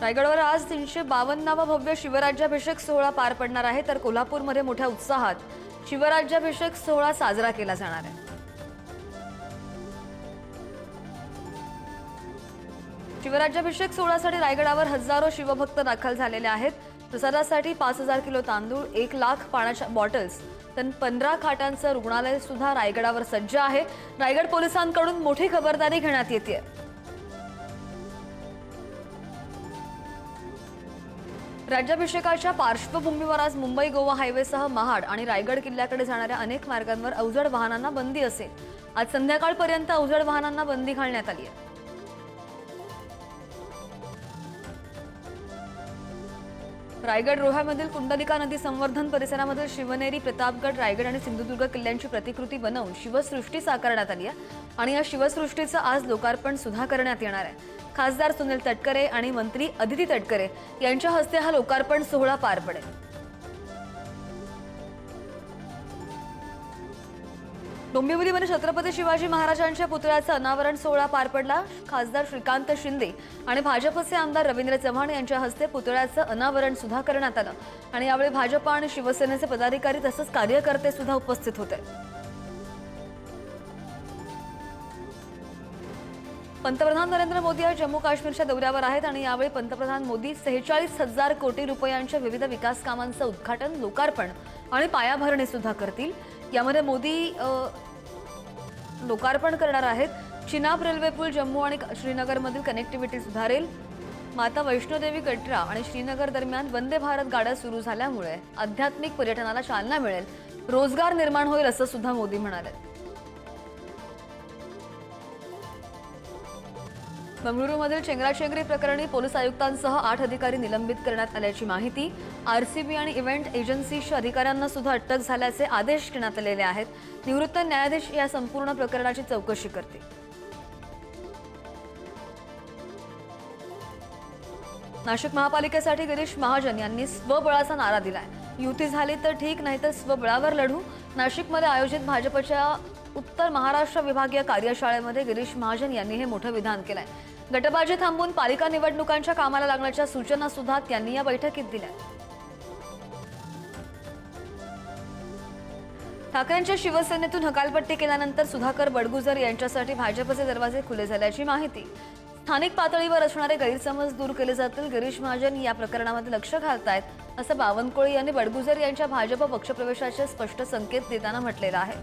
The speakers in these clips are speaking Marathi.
रायगडवर आज तीनशे बावन्नावा भव्य शिवराज्याभिषेक सोहळा पार पडणार आहे तर कोल्हापूरमध्ये मोठ्या उत्साहात शिवराज्याभिषेक सोहळा साजरा केला जाणार आहे. शिवराज्याभिषेक सोहळ्यासाठी रायगडावर हजारो शिवभक्त दाखल झालेले आहेत. प्रसादासाठी पाच हजार किलो तांदूळ एक लाख पाण्याच्या बॉटल्स तर पंधरा खाटांचं रुग्णालय सुद्धा रायगडावर सज्ज आहे. रायगड पोलिसांकडून मोठी खबरदारी घेण्यात येते राज्याभिषेकाच्या पार्श्वभूमीवर आज मुंबई गोवा हायवेसह महाड आणि रायगड किल्ल्याकडे जाणाऱ्या अनेक मार्गांवर अवजड वाहनांना बंदी असेल. आज संध्याकाळपर्यंत अवजड वाहनांना बंदी घालण्यात आली आहे. रायगड रोह्यामधील कुंडलिका नदी संवर्धन परिसरामधील शिवनेरी प्रतापगड रायगड आणि सिंधुदुर्ग किल्ल्यांची प्रतिकृती बनवून शिवसृष्टी साकारण्यात आली आहे. आणि या शिवसृष्टीचं आज लोकार्पण सुद्धा करण्यात येणार आहे. खासदार सुनील तटकरे आणि मंत्री अदिती तटकरे यांच्या हस्ते हा लोकार्पण सोहळा पार पडेल. डोंबिवलीमध्ये छत्रपती शिवाजी महाराजांच्या पुतळ्याचा अनावरण सोहळा पार पडला. खासदार श्रीकांत शिंदे आणि भाजपचे आमदार रवींद्र चव्हाण यांच्या हस्ते पुतळ्याचं अनावरण सुद्धा करण्यात आलं. आणि यावेळी भाजप आणि शिवसेनेचे पदाधिकारी तसंच कार्यकर्ते सुद्धा उपस्थित होते. पंतप्रधान नरेंद्र मोदी आज जम्मू काश्मीरच्या दौऱ्यावर आहेत आणि यावेळी पंतप्रधान मोदी सेहेचाळीस हजार कोटी रुपयांच्या विविध विकास कामांचं उद्घाटन लोकार्पण आणि पायाभरणी सुद्धा करतील. यामध्ये मोदी लोकार्पण करणार आहेत. चिनाब रेल्वे पूल जम्मू आणि श्रीनगरमधील कनेक्टिव्हिटी सुधारेल. माता वैष्णोदेवी कटरा आणि श्रीनगर दरम्यान वंदे भारत गाड्या सुरू झाल्यामुळे आध्यात्मिक पर्यटनाला चालना मिळेल. रोजगार निर्माण होईल असं सुद्धा मोदी म्हणाले. बंगळुरूमधील चेंगराचेंगरी प्रकरणी पोलीस आयुक्तांसह आठ अधिकारी निलंबित करण्यात आल्याची माहिती. आरसीबी आणि इव्हेंट एजन्सीच्या अधिकाऱ्यांना सुद्धा अटक झाल्याचे आदेश देण्यात आलेले आहेत. निवृत्त न्यायाधीश या संपूर्ण प्रकरणाची चौकशी करतील. नाशिक महापालिकेसाठी गिरीश महाजन यांनी स्वबळाचा नारा दिलाय. युती झाली तर ठीक नाही तर स्वबळावर लढू. नाशिकमध्ये आयोजित भाजपच्या उत्तर महाराष्ट्र विभागीय कार्यशाळेमध्ये गिरीश महाजन यांनी हे मोठं विधान केलंय. गटबाजी थांबून पालिका निवडणुकांच्या कामाला लागण्याच्या सूचना सुद्धा त्यांनी या बैठकीत दिल्या. ठाकरेंच्या शिवसेनेतून हकालपट्टी केल्यानंतर सुधाकर बडगुजर यांच्यासाठी भाजपचे दरवाजे खुले झाल्याची माहिती. स्थानिक पातळीवर असणारे गैरसमज दूर केले जातील. गिरीश महाजन या प्रकरणामध्ये लक्ष घालतायत असं बावनकुळे यांनी बडगुजर यांच्या भाजप पक्षप्रवेशाचे स्पष्ट संकेत देताना म्हटलेलं आहे.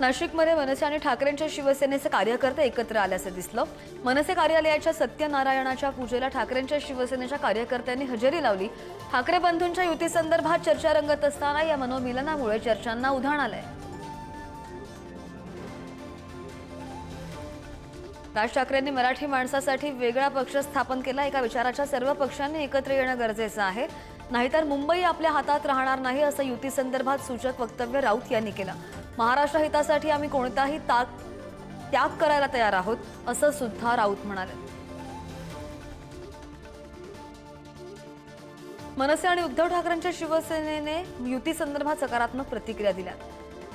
नाशिकमध्ये मनसे आणि ठाकरेंच्या शिवसेनेचे कार्यकर्ते एकत्र आल्याचं दिसलं. मनसे कार्यालयाच्या सत्यनारायणाच्या पूजेला ठाकरेंच्या शिवसेनेच्या कार्यकर्त्यांनी हजेरी लावली. ठाकरे बंधूंच्या युतीसंदर्भात चर्चा रंगत असताना या मनोमिलनामुळे चर्चांना उधाण आलंय. राज ठाकरेंनी मराठी माणसासाठी वेगळा पक्ष स्थापन केला. एका विचाराच्या सर्व पक्षांनी एकत्र येणं गरजेचं आहे. नाहीतर मुंबई आपल्या हातात राहणार नाही असं युती संदर्भात सूचक वक्तव्य राऊत यांनी केलं. महाराष्ट्र हितासाठी आम्ही कोणताही ताक त्याग करायला तयार आहोत असं सुद्धा राऊत म्हणाले. मनसे आणि उद्धव ठाकरेंच्या शिवसेनेने युती संदर्भात सकारात्मक प्रतिक्रिया दिल्या.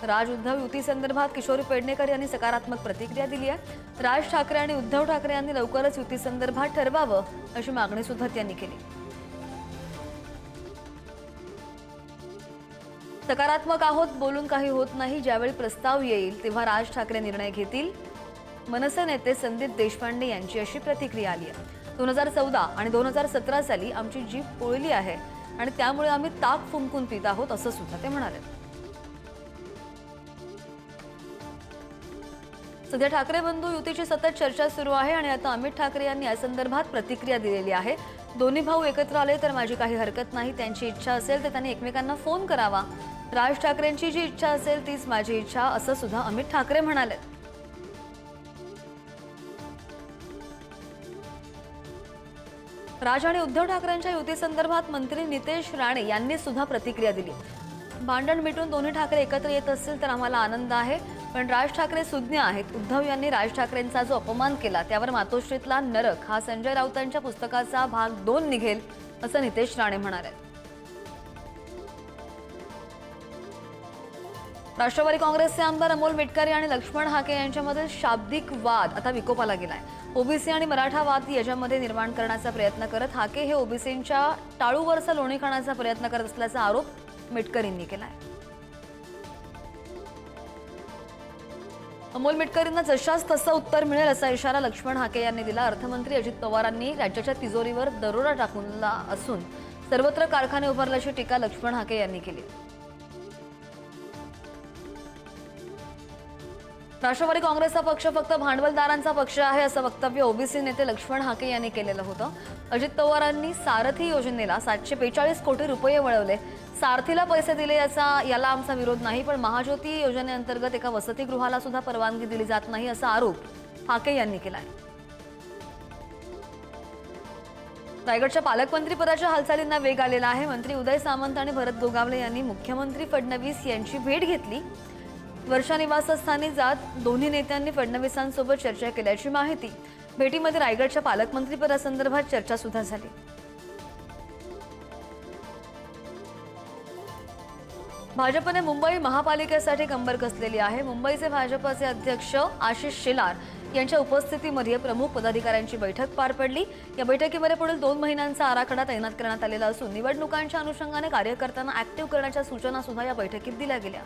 राज उद्धव युती संदर्भात किशोरी पेडणेकर यांनी सकारात्मक प्रतिक्रिया दिली आहे. राज ठाकरे आणि उद्धव ठाकरे यांनी लवकरच युती संदर्भात ठरवावं अशी मागणी सुद्धा त्यांनी केली. सकारात्मक आहोत बोलून काही होत नाही ज्यावेळी प्रस्ताव येईल तेव्हा राज ठाकरे निर्णय घेतील. मनसे नेते संदीप देशपांडे यांची अशी प्रतिक्रिया आली आहे. दोन हजार चौदा आणि दोन हजार सतरा साली आमची जीप पोळली आहे आणि त्यामुळे आम्ही ताक फुंकून पित आहोत असं सुद्धा ते म्हणाले. सध्या ठाकरे बंधू युतीची सतत चर्चा सुरू आहे आणि आता अमित ठाकरे यांनी या संदर्भात प्रतिक्रिया दिलेली आहे. दोन्ही भाऊ एकत्र आले तर माझी काही हरकत नाही त्यांची इच्छा असेल तर त्यांनी एकमेकांना फोन करावा. राज ठाकरेंची जी इच्छा असेल तीच माझी इच्छा असं सुद्धा अमित ठाकरे म्हणाले. राज आणि उद्धव ठाकरेंच्या युतीसंदर्भात मंत्री नितेश राणे यांनी सुद्धा प्रतिक्रिया दिली. भांडण मिटून दोन्ही ठाकरे एकत्र येत असतील तर आम्हाला आनंद आहे. पण राज ठाकरे सुज्ञ आहेत. उद्धव यांनी राज ठाकरेंचा जो अपमान केला त्यावर मातोश्रीतला नरक. हा संजय राऊतांच्या पुस्तकाचा भाग दोन निघेल असं नितेश राणे म्हणाले. राष्ट्रवादी काँग्रेसचे आमदार अमोल मिटकरी आणि लक्ष्मण हाके यांच्यामध्ये शाब्दिक वाद आता विकोपाला गेलाय. ओबीसी आणि मराठा वाद याच्यामध्ये निर्माण करण्याचा प्रयत्न करत हाके हे ओबीसींच्या टाळूवरचा लोणी खाण्याचा प्रयत्न करत असल्याचा आरोप मिटकरींनी केलाय. अमोल मिटकरींना जशाच तसं उत्तर मिळेल असा इशारा लक्ष्मण हाके यांनी दिला. अर्थमंत्री अजित पवारांनी राज्याच्या तिजोरीवर दरोडा टाकूनला असून सर्वत्र कारखाने उभारल्याची टीका लक्ष्मण हाके यांनी केली. राष्ट्रवादी काँग्रेसचा पक्ष फक्त भांडवलदारांचा पक्ष आहे असं वक्तव्य ओबीसी नेते लक्ष्मण हाके यांनी केलेलं होतं. अजित पवारांनी सारथी योजनेला सातशे बेचाळीस कोटी रुपये वळवले. सारथीला पैसे दिले याचा याला आमचा विरोध नाही पण महाज्योती योजनेअंतर्गत एका वसतिगृहाला सुद्धा परवानगी दिली जात नाही असा आरोप हाके यांनी केला आहे रायगडच्या पालकमंत्री पदाच्या हालचालींना वेग आलेला आहे. मंत्री उदय सामंत आणि भरत गोगावले यांनी मुख्यमंत्री फडणवीस यांची भेट घेतली. वर्षा निवासस्थानी जात दोन्ही नेत्यांनी फडणवीसांसोबत चर्चा केल्याची माहिती. भेटीमध्ये रायगडच्या पालकमंत्रीपदासंदर्भात चर्चा सुद्धा झाली. भाजपने मुंबई महापालिकेसाठी कंबर कसलेली आहे. मुंबईचे भाजपचे अध्यक्ष आशिष शेलार यांच्या उपस्थितीमध्ये प्रमुख पदाधिकाऱ्यांची बैठक पार पडली. या बैठकीमध्ये पुढील दोन महिन्यांचा आराखडा तैनात करण्यात आलेला असून निवडणुकांच्या अनुषंगाने कार्यकर्त्यांना ऍक्टिव्ह करण्याच्या सूचना सुद्धा या बैठकीत दिल्या गेल्या.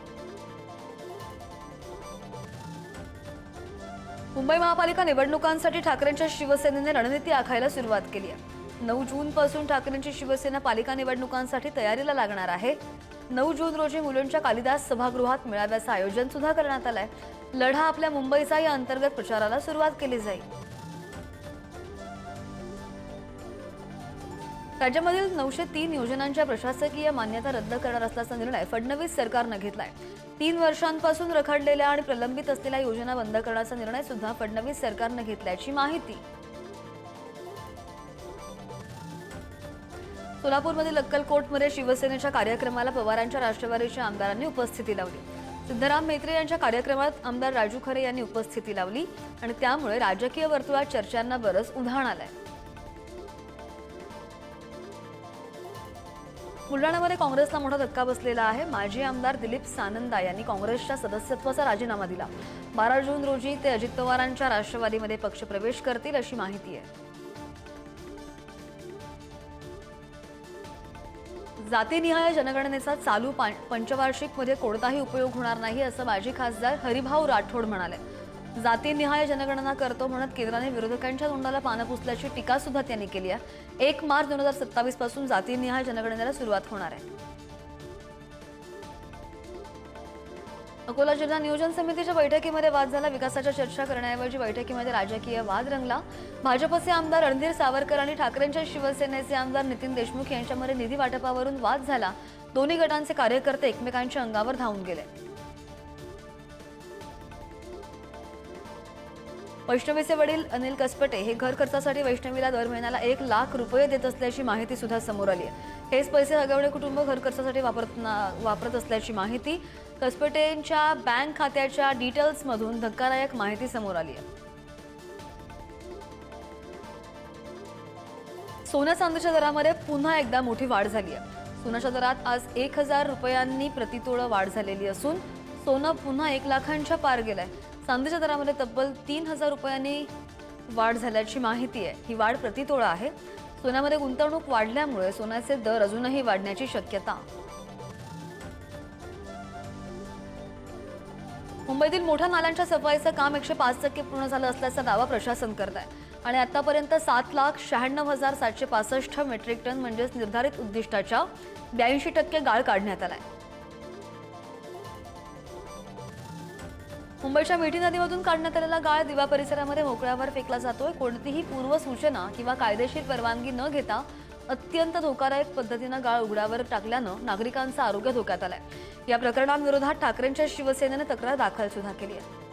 मुंबई महापालिका निवडणुकांसाठी ठाकरेंच्या शिवसेनेने रणनीती आखायला सुरुवात केली आहे. नऊ जून पासून ठाकरेंची शिवसेना पालिका निवडणुकांसाठी तयारीला लागणार आहे. नऊ जून रोजी मुलुंडच्या कालिदास सभागृहात मेळाव्याचं आयोजन सुद्धा करण्यात आलंय. लढा आपल्या मुंबईचा या अंतर्गत प्रचाराला सुरुवात केली जाईल. राज्यामधील नऊशे तीन योजनांच्या प्रशासकीय मान्यता रद्द करणार असल्याचा निर्णय फडणवीस सरकारनं घेतलाय. तीन वर्षांपासून रखडलेल्या आणि प्रलंबित असलेल्या योजना बंद करण्याचा निर्णय सुद्धा फडणवीस सरकारनं घेतल्याची माहिती. सोलापूरमधील अक्कलकोटमध्ये शिवसेनेच्या कार्यक्रमाला पवारांच्या राष्ट्रवादीच्या आमदारांनी उपस्थिती लावली. सिद्धराम मेत्रे यांच्या कार्यक्रमात आमदार राजू खरे यांनी उपस्थिती लावली आणि त्यामुळे राजकीय वर्तुळात चर्चांना बरंच उधाण आलंय. बुलढाण्यामध्ये काँग्रेसला मोठा धक्का बसलेला आहे. माजी आमदार दिलीप सानंदा यांनी काँग्रेसच्या सदस्यत्वाचा राजीनामा दिला. बारा जून रोजी ते अजित पवारांच्या राष्ट्रवादीमध्ये पक्षप्रवेश करतील अशी माहिती आहे. जातीनिहाय जनगणनेचा चालू पंचवार्षिकमध्ये कोणताही उपयोग होणार नाही असं माजी खासदार हरिभाऊ राठोड म्हणाले. जातीनिहाय जनगणना करतो म्हणत केंद्राने विरोधकांच्या तोंडाला पानं पुसल्याची टीका सुद्धा त्यांनी केली आहे. एक मार्च दोन हजार सत्तावीसपासून जातीनिहाय जनगणनेला सुरुवात होणार आहे. अकोला जिल्हा नियोजन समितीच्या बैठकीमध्ये वाद झाला. विकासाच्या चर्चा करण्याऐवजी बैठकीमध्ये राजकीय वाद रंगला. भाजपचे आमदार रणधीर सावरकर आणि ठाकरेंच्या शिवसेनेचे आमदार नितीन देशमुख यांच्यामध्ये निधी वाटपावरून वाद झाला. दोन्ही गटांचे कार्यकर्ते एकमेकांच्या अंगावर धावून गेले. वैष्णवीचे वडील अनिल कसपटे हे घर खर्चासाठी वैष्णवीला दर महिन्याला एक लाख रुपये देत असल्याची माहिती सुद्धा समोर आली आहे. हेच पैसे हगवणे कुटुंब घर खर्चासाठी वापरत ना- वापरत असल्याची माहिती कसपटेंच्या बँक खात्याच्या डिटेल्समधून धक्कादायक माहिती समोर आली आहे. सोन्या चांदीच्या दरामध्ये पुन्हा एकदा मोठी वाढ झाली आहे. सोन्याच्या दरात आज एक हजार रुपयांनी प्रतितोळं वाढ झालेली असून सोनं पुन्हा एक लाखांच्या पार गेलंय. चांदीच्या दरामध्ये तब्बल तीन हजार रुपयांनी वाढ झाल्याची माहिती आहे. ही वाढ प्रतितोळा आहे. सोन्यामध्ये गुंतवणूक वाढल्यामुळे सोन्याचे दर अजूनही वाढण्याची शक्यता. मुंबईतील मोठ्या नाल्यांच्या सफाईचं काम एकशे पाच टक्के पूर्ण झालं असल्याचा दावा प्रशासन करत आहे आणि आतापर्यंत सात लाख शहाण्णव हजार सातशे पासष्ट मेट्रिक टन म्हणजेच निर्धारित उद्दिष्टाच्या ब्याऐंशी टक्के गाळ काढण्यात आलाय. मुंबईच्या मिठी नदीमधून काढण्यात आलेला गाळ दिवा परिसरामध्ये मोकळ्यावर फेकला जातोय. कोणतीही पूर्वसूचना किंवा कायदेशीर परवानगी न घेता अत्यंत धोकादायक पद्धतीनं गाळ उघड्यावर टाकल्यानं नागरिकांचं आरोग्य धोक्यात आलंय. या प्रकरणांविरोधात ठाकरेंच्या शिवसेनेनं तक्रार दाखल सुद्धा केली आहे.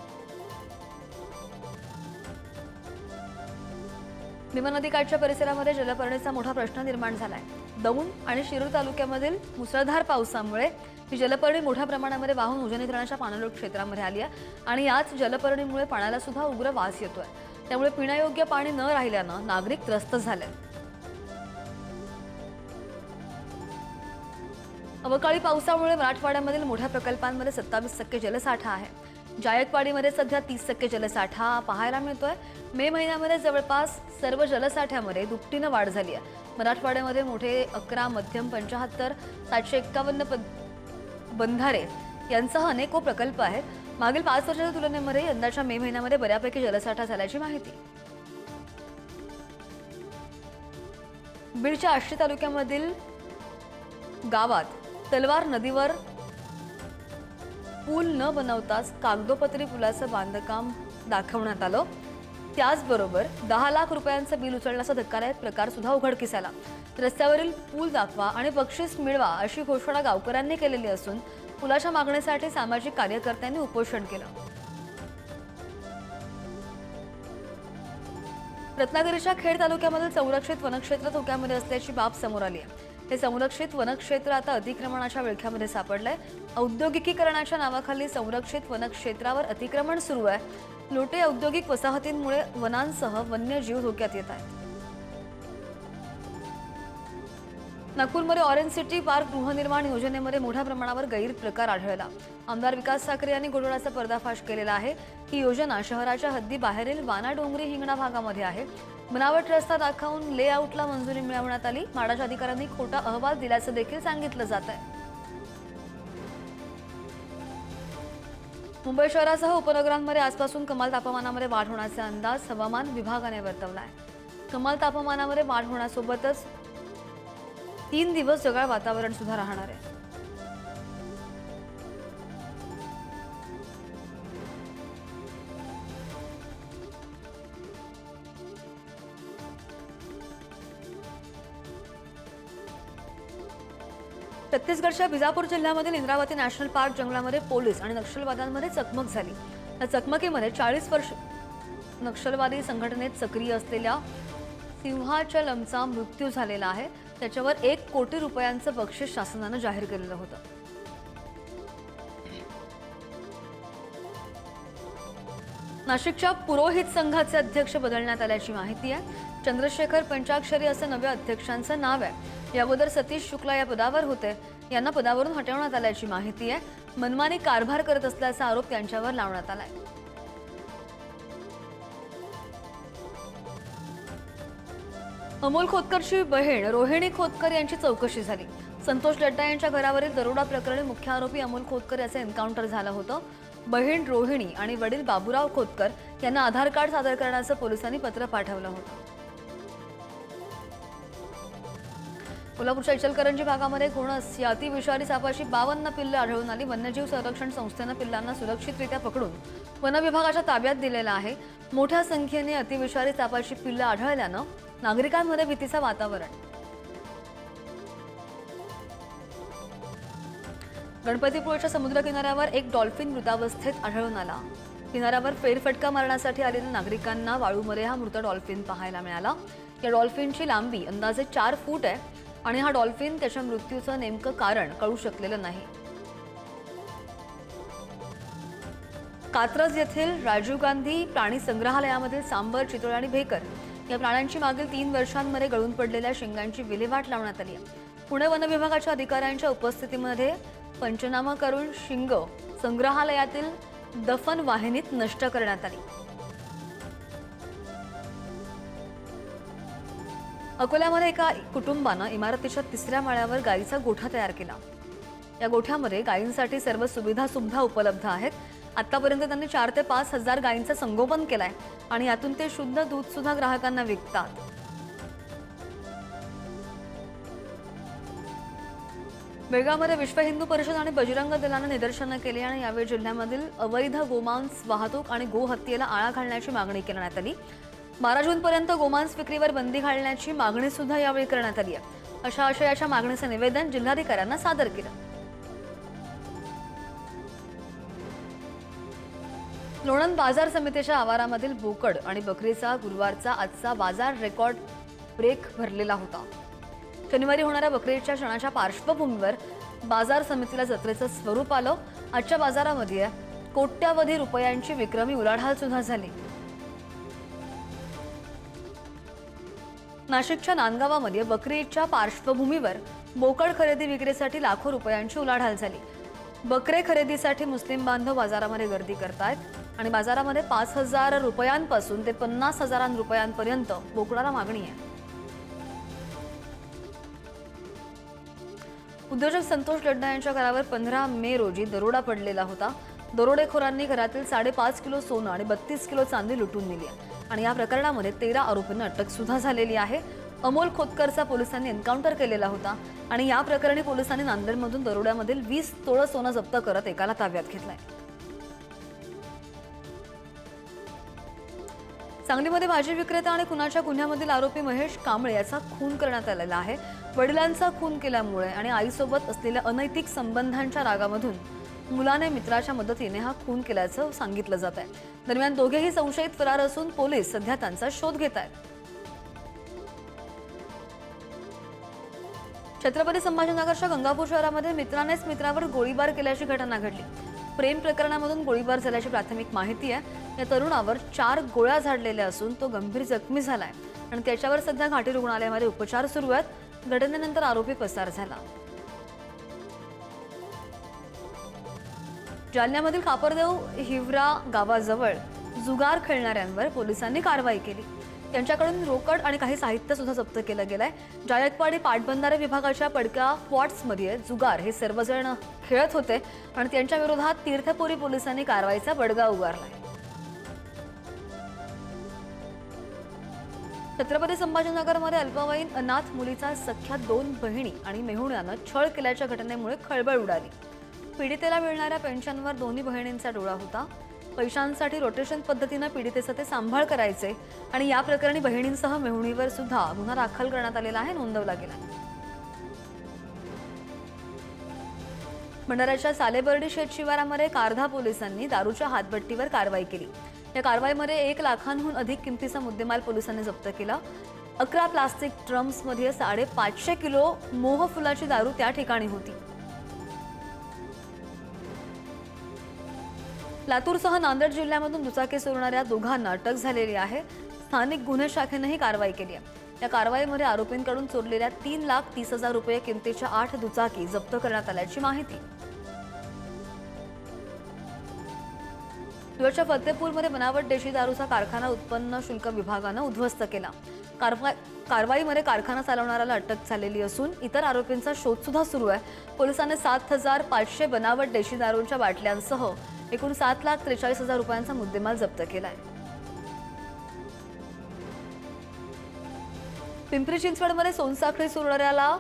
भीमा नदीकाठच्या परिसरामध्ये जलपर्णीचा मोठा प्रश्न निर्माण झाला आहे दौंड आणि शिरूर तालुक्यामधील मुसळधार पावसामुळे ही जलपर्णी मोठ्या प्रमाणामध्ये वाहून उजनी धरणाच्या पाणलोट क्षेत्रामध्ये आली आहे आणि याच जलपर्णीमुळे पाण्याला सुद्धा उग्र वास येतोय. त्यामुळे पिण्यायोग्य पाणी न राहिल्यानं नागरिक त्रस्त झाले. अवकाळी पावसामुळे मराठवाड्यामधील मोठ्या प्रकल्पांमध्ये सत्तावीस टक्के जलसाठा आहे. जायकवाडीमध्ये सध्या तीस टक्के जलसाठा पाहायला मिळतोय. मे महिन्यामध्ये जवळपास सर्व जलसाठ्यामध्ये दुपटीनं वाढ झाली आहे. मराठवाड्यामध्ये मोठे अकरा मध्यम पंचाहत्तर सातशे एक्कावन्न प बंधारे यांसह अनेको प्रकल्प आहेत. मागील पाच वर्षाच्या तुलनेमध्ये यंदाच्या मे महिन्यामध्ये बऱ्यापैकी जलसाठा झाल्याची माहिती. बीडच्या आष्टी तालुक्यामधील गावात तलवार नदीवर पूल न बनवताच कागदोपत्री पुलाचं बांधकाम दाखवण्यात आलं. त्याचबरोबर दहा लाख रुपयांचं बिल उचलण्याचा धक्कादायक प्रकार सुद्धा उघडकीस आला. रस्त्यावरील पूल दाखवा आणि बक्षीस मिळवा अशी घोषणा गावकऱ्यांनी केलेली असून पुलाच्या मागणीसाठी सामाजिक कार्यकर्त्यांनी उपोषण केलं. रत्नागिरीच्या खेड तालुक्यामधील संरक्षित वनक्षेत्र धोक्यामध्ये असल्याची बाब समोर आली आहे. हे संरक्षित वनक्षेत्र आता अतिक्रमणाच्या विळख्यामध्ये सापडलंय. औद्योगिकीकरणाच्या नावाखाली संरक्षित वनक्षेत्रावर अतिक्रमण सुरू आहे. लोटे औद्योगिक वसाहतींमुळे वनांसह वन्यजीव धोक्यात येत आहेत. नागपूरमध्ये ऑरेंज सिटी पार्क गृहनिर्माण योजनेमध्ये मोठ्या प्रमाणावर गैरप्रकार आढळला. आमदार विकास ठाकरे यांनी घोटाळ्याचा पर्दाफाश केलेला आहे. ही योजना शहराच्या हद्दी बाहेरील वानाडोंगरी हिंगणा भागामध्ये आहे. बनावट रस्ता दाखवून लेआउटला मंजुरी मिळवण्यात आली. माडाच्या अधिकाऱ्यांनी खोटा अहवाल दिल्याचं देखील सांगितलं जात आहे मुंबई शहरासह उपनगरांमध्ये आजपासून कमाल तापमानामध्ये वाढ होण्याचा अंदाज हवामान विभागाने वर्तवला आहे कमाल तापमानामध्ये वाढ होण्यासोबतच तीन दिवस ढगाळ वातावरण सुद्धा राहणार आहे. छत्तीसगडच्या बिजापूर जिल्ह्यामधील इंद्रावती नॅशनल पार्क जंगलामध्ये पोलीस आणि नक्षलवाद्यांमध्ये चकमक झाली. या चकमकीमध्ये चाळीस वर्ष नक्षलवादी संघटनेत सक्रिय असलेल्या सिंहाचलमचा मृत्यू झालेला आहे. त्याच्यावर एक कोटी रुपयांचं बक्षीस शासनानं जाहीर केलेलं होतं. नाशिकच्या पुरोहित संघाचे अध्यक्ष बदलण्यात आल्याची माहिती आहे. चंद्रशेखर पंचाक्षरी असं नव्या अध्यक्षांचं नाव आहे. या अगोदर सतीश शुक्ला या पदावर होते. यांना पदावरून हटवण्यात आल्याची माहिती आहे. मनमानी कारभार करत असल्याचा आरोप त्यांच्यावर लावण्यात आलाय. अमोल खोतकरची बहीण रोहिणी खोतकर यांची चौकशी झाली. संतोष लड्डा यांच्या घरावरील दरोडा प्रकरणी मुख्य आरोपी अमोल खोतकर याचं एन्काउंटर झालं होतं. बहीण रोहिणी आणि वडील बाबूराव खोतकर यांना आधार कार्ड सादर करण्याचं पोलिसांनी पत्र पाठवलं होतं. कोल्हापूरच्या इचलकरंजी भागामध्ये घोणस या अतिविषारी सापाची बावन्न पिल्लं आढळून आली. वन्यजीव संरक्षण संस्थेनं पिल्लांना सुरक्षितरित्या पकडून वनविभागाच्या ताब्यात दिलेलं आहे. मोठ्या संख्येने अतिविषारी सापाची पिल्लं आढळल्यानं नागरिकांमध्ये भीतीचं वातावरण. गणपतीपुळच्या समुद्रकिनाऱ्यावर एक डॉल्फिन मृतावस्थेत आढळून आला. किनाऱ्यावर फेरफटका मारण्यासाठी आलेल्या नागरिकांना वाळूमध्ये हा मृत डॉल्फिन पाहायला मिळाला. या डॉल्फिनची लांबी अंदाजे चार फूट आहे आणि हा डॉल्फिन त्याच्या मृत्यूचं नेमकं कारण कळू शकलेलं नाही. कात्रज येथील राजीव गांधी प्राणी संग्रहालयामधील सांबर चितोळ आणि भेकर या प्राण्यांची मागील तीन वर्षांमध्ये गळून पडलेल्या शिंगांची विल्हेवाट लावण्यात आली पुणे वन विभागाच्या अधिकाऱ्यांच्या उपस्थितीमध्ये पंचनामा करून शिंग संग्रहालयातील दफन वाहिनीत नष्ट करण्यात आली. अकोल्यामध्ये एका कुटुंबानं इमारतीच्या तिसऱ्या माळ्यावर गायीचा गोठा तयार केला. या गोठ्यामध्ये गायींसाठी सर्व सुविधा सुद्धा उपलब्ध आहेत. आतापर्यंत त्यांनी चार ते पाच हजार गायींचं संगोपन केलंय आणि यातून ते शुद्ध दूध सुद्धा ग्राहकांना विकतात. बेळगावमध्ये विश्व हिंदू परिषद आणि बजरंग दलानं निदर्शनं केली आणि यावेळी जिल्ह्यामधील अवैध गोमांस वाहतूक आणि गोहत्येला आळा घालण्याची मागणी करण्यात आली बारा जूनपर्यंत गोमांस विक्रीवर बंदी घालण्याची मागणी सुद्धा यावेळी करण्यात आली आहे. अशा आशयाच्या मागणीचं निवेदन जिल्हाधिकाऱ्यांना सादर केलं. लोणंद बाजार समितीच्या आवारामधील बोकड आणि बकरीचा गुरुवारचा आजचा बाजार रेकॉर्ड ब्रेक भरलेला होता. शनिवारी होणाऱ्या बकरीच्या सणाच्या पार्श्वभूमीवर बाजार समितीला जत्रेचं स्वरूप आलं. आजच्या बाजारामध्ये कोट्यावधी रुपयांची विक्रमी उलाढाल सुद्धा झाली. नाशिकच्या नांदगावामध्ये बकरी ईदच्या पार्श्वभूमीवर बोकड खरेदी विक्रीसाठी लाखो रुपयांची उलाढाल झाली. बकरे खरेदीसाठी मुस्लिम बांधव बाजारामध्ये गर्दी करतायत. आणि बाजारामध्ये पाच हजार रुपयांपासून ते पन्नास हजार रुपयांपर्यंत बोकडाला मागणी आहे. उद्योजक संतोष लड्डा यांच्या घरावर पंधरा मे रोजी दरोडा पडलेला होता. दरोडेखोरांनी घरातील साडेपाच किलो सोनं आणि बत्तीस किलो चांदी लुटून नेली आहे. आणि या प्रकरणामध्ये तेरा आरोपींना अटक सुद्धा झालेली आहे. अमोल खोतकरचा पोलिसांनी एन्काउंटर केलेला होता आणि या प्रकरणी पोलिसांनी नांदेडमधून दरोड्यामधील वीस तोळं सोनं जप्त करत एकाला ताब्यात घेतलंय. सांगलीमध्ये भाजी विक्रेता आणि खुनाच्या गुन्ह्यामधील आरोपी महेश कांबळे याचा खून करण्यात आलेला आहे. वडिलांचा खून केल्यामुळे आणि आईसोबत असलेल्या अनैतिक संबंधांच्या रागामधून मुलाने मित्राच्या मदतीने हा खून केल्याचं सांगितलं जात आहे. दरम्यान दोघेही संशयित फरार असून पोलीस सध्या त्यांचा शोध घेत आहेत. छत्रपती संभाजीनगरच्या गंगापूर शहरामध्ये मित्रानेच मित्रावर गोळीबार केल्याची घटना घडली. प्रेम प्रकरणामधून गोळीबार झाल्याची प्राथमिक माहिती आहे. या तरुणावर चार गोळ्या झाडलेल्या असून तो गंभीर जखमी झालाय. आणि त्याच्यावर सध्या घाटी रुग्णालयामध्ये उपचार सुरू आहेत. घटनेनंतर आरोपी पसार झाला. जालन्यामधील कापरदेव हिवरा गावाजवळ जुगार खेळणाऱ्यांवर पोलिसांनी कारवाई केली. त्यांच्याकडून रोकड आणि काही साहित्य सुद्धा जप्त केलं गेलंय. जायकवाडी पाटबंधारे विभागाच्या पडक्या वॉट्समध्ये जुगार हे सर्वजण खेळत होते आणि त्यांच्या विरोधात तीर्थपुरी पोलिसांनी कारवाईचा बडगा उगारलाय. छत्रपती संभाजीनगरमध्ये अल्पवयीन अनाथ मुलीचा सख्या दोन बहिणी आणि मेहुण्यानं छळ केल्याच्या घटनेमुळे खळबळ उडाली. पीडितेला मिळणाऱ्या पेन्शनवर दोन्ही बहिणींचा डोळा होता. पैशांसाठी रोटेशन पद्धतीनं पीडितेचं ते सांभाळ करायचे. आणि या प्रकरणी बहिणींसह मेहुणीवर सुद्धा गुन्हा दाखल करण्यात आलेला आहे नोंदवला गेला भंडाऱ्याच्या सालेबर्डी शेत शिवारामध्ये कारधा पोलिसांनी दारूच्या हातभट्टीवर कारवाई केली. या कारवाईमध्ये एक लाखांहून अधिक किमतीचा मुद्देमाल पोलिसांनी जप्त केला. अकरा प्लास्टिक ड्रम्समध्ये साडेपाचशे किलो मोहफुलाची दारू त्या ठिकाणी होती. लातूरसह नांदेड जिल्ह्यामधून दुचाकी सोडणाऱ्या दोघांना अटक झालेली आहे. स्थानिक गुन्हे शाखेनंही कारवाई केली आहे. या कारवाईमध्ये आरोपींकडून चोरलेल्या तीन लाख तीस हजार रुपये किमतीच्या आठ दुचाकी जप्त करण्यात आल्याची माहिती. धुळ्याच्या फतेपूरमध्ये बनावट देशी दारूचा कारखाना उत्पन्न शुल्क विभागानं उद्ध्वस्त केला. कारवाई कारवाईमध्ये कारखाना चालवणाऱ्याला अटक झालेली असून इतर आरोपींचा शोध सुद्धा सुरू आहे. पोलिसांनी सात हजार पाचशे बनावट देशी दारूंच्या बाटल्यांसह एकूण सात लाख त्रेचाळीस हजार रुपयांचा मुद्देमाल जप्त केला आहे पिंपरी चिंचवडमध्ये सोनसाखळी चोरणाऱ्याला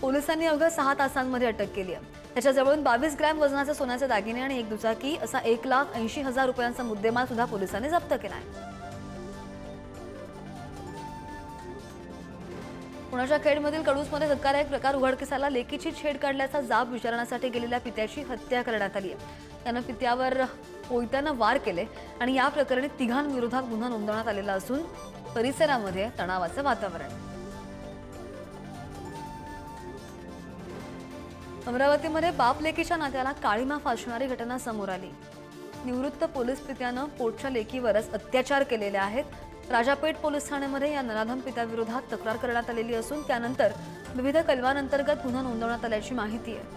पोलिसांनी अवघ्या सहा तासांमध्ये अटक केली आहे. त्याच्याजवळून बावीस ग्रॅम वजनाचे सोन्याचे दागिने आणि एक दुचाकी असा एक लाख ऐंशी हजार रुपयांचा मुद्देमाल सुद्धा पोलिसांनी जप्त केला आहे पुण्याच्या खेडमधील कडूसमध्ये धक्कादायक प्रकार उघडकीस आला. लेकीची छेड काढल्याचा जाब विचारण्यासाठी गेलेल्या पित्याची हत्या करण्यात आली आहे. त्यानं पित्यावर कोयत्यानं वार केले आणि या प्रकरणी तिघांविरोधात गुन्हा नोंदवण्यात आलेला असून परिसरामध्ये तणावाचं वातावरण अमरावतीमध्ये बाप लेकीच्या नात्याला काळीमा फासणारी घटना समोर आली. निवृत्त पोलीस पित्यानं पोटच्या लेकीवरच अत्याचार केलेले आहेत. राजापेठ पोलीस ठाण्यामध्ये या नराधम पित्याविरोधात तक्रार करण्यात आलेली असून त्यानंतर विविध कलवांअंतर्गत गुन्हा नोंदवण्यात आल्याची माहिती आहे.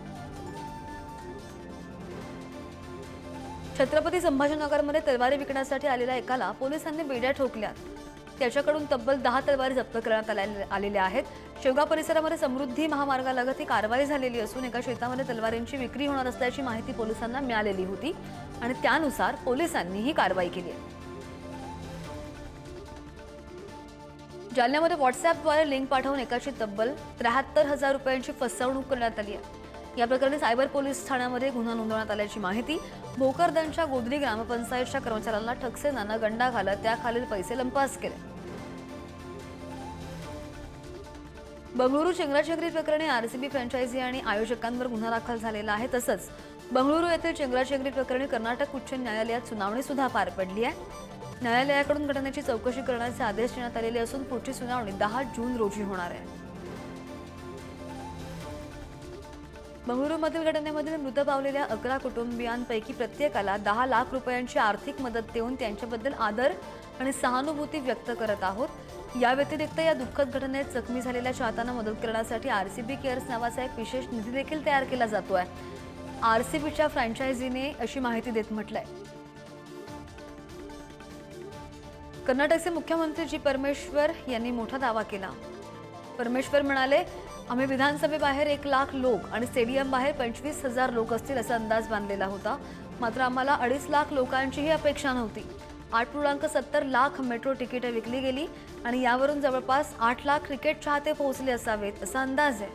छत्रपती संभाजीनगरमध्ये तलवारी विकण्यासाठी आलेल्या एकाला पोलिसांनी बेड्या ठोकल्या त्याच्याकडून तब्बल दहा तलवारी जप्त करण्यात आल्या- आलेल्या आहेत. शेवगाव परिसरामध्ये समृद्धी महामार्गालगत ही कारवाई झालेली असून एका शेतामध्ये तलवारींची विक्री होणार असल्याची माहिती पोलिसांना मिळालेली होती आणि त्यानुसार पोलिसांनी ही कारवाई केली आहे. जालन्यामध्ये व्हॉट्सअपद्वारे लिंक पाठवून एकाची तब्बल त्र्याहत्तर हजार रुपयांची फसवणूक करण्यात आली आहे. या प्रकरणी सायबर पोलीस ठाण्यामध्ये गुन्हा नोंदवण्यात आल्याची माहिती भोकरदनच्या गोदरी ग्रामपंचायतच्या कर्मचाऱ्यांना ठकसेनानं गंडा घालत त्याखालील पैसे लंपास केले. बंगळुरू चेंगराचेंगरी प्रकरणी आरसीबी फ्रँचायझी आणि आयोजकांवर गुन्हा दाखल झालेला आहे. तसंच बंगळुरू येथील चेंगराचेंगरी प्रकरणी कर्नाटक उच्च न्यायालयात सुनावणी सुद्धा पार पडली आहे. न्यायालयाकडून घटनेची चौकशी करण्याचे आदेश देण्यात आलेले असून पुढची सुनावणी दहा जून रोजी होणार आहे. बंगळुरूमधील घटनेमधील मृत पावलेल्या अकरा कुटुंबियांपैकी प्रत्येकाला दहा लाख रुपयांची आर्थिक मदत देऊन त्यांच्याबद्दल आदर आणि सहानुभूती व्यक्त करत आहोत. या व्यतिरिक्त या दुःखद घटनेत जखमी झालेल्या चाहत्यांना मदत करण्यासाठी आर सी बी केअर्स नावाचा एक विशेष निधी देखील तयार केला जातो आहे आर सी बीच्या फ्रँचायझीने अशी माहिती देत म्हटलं आहे कर्नाटकचे मुख्यमंत्री जी परमेश्वर यांनी मोठा दावा केला. परमेश्वर म्हणाले आम्ही विधानसभेबाहेर एक लाख लोक आणि स्टेडियम बाहेर पंचवीस हजार लोक असतील असा अंदाज बांधलेला होता. मात्र आम्हाला अडीच लाख लोकांचीही अपेक्षा नव्हती. आठ पूर्णांक सत्तर लाख मेट्रो तिकिटे विकली गेली आणि यावरून जवळपास आठ लाख क्रिकेट चाहते पोहोचले असावेत असा अंदाज आहे.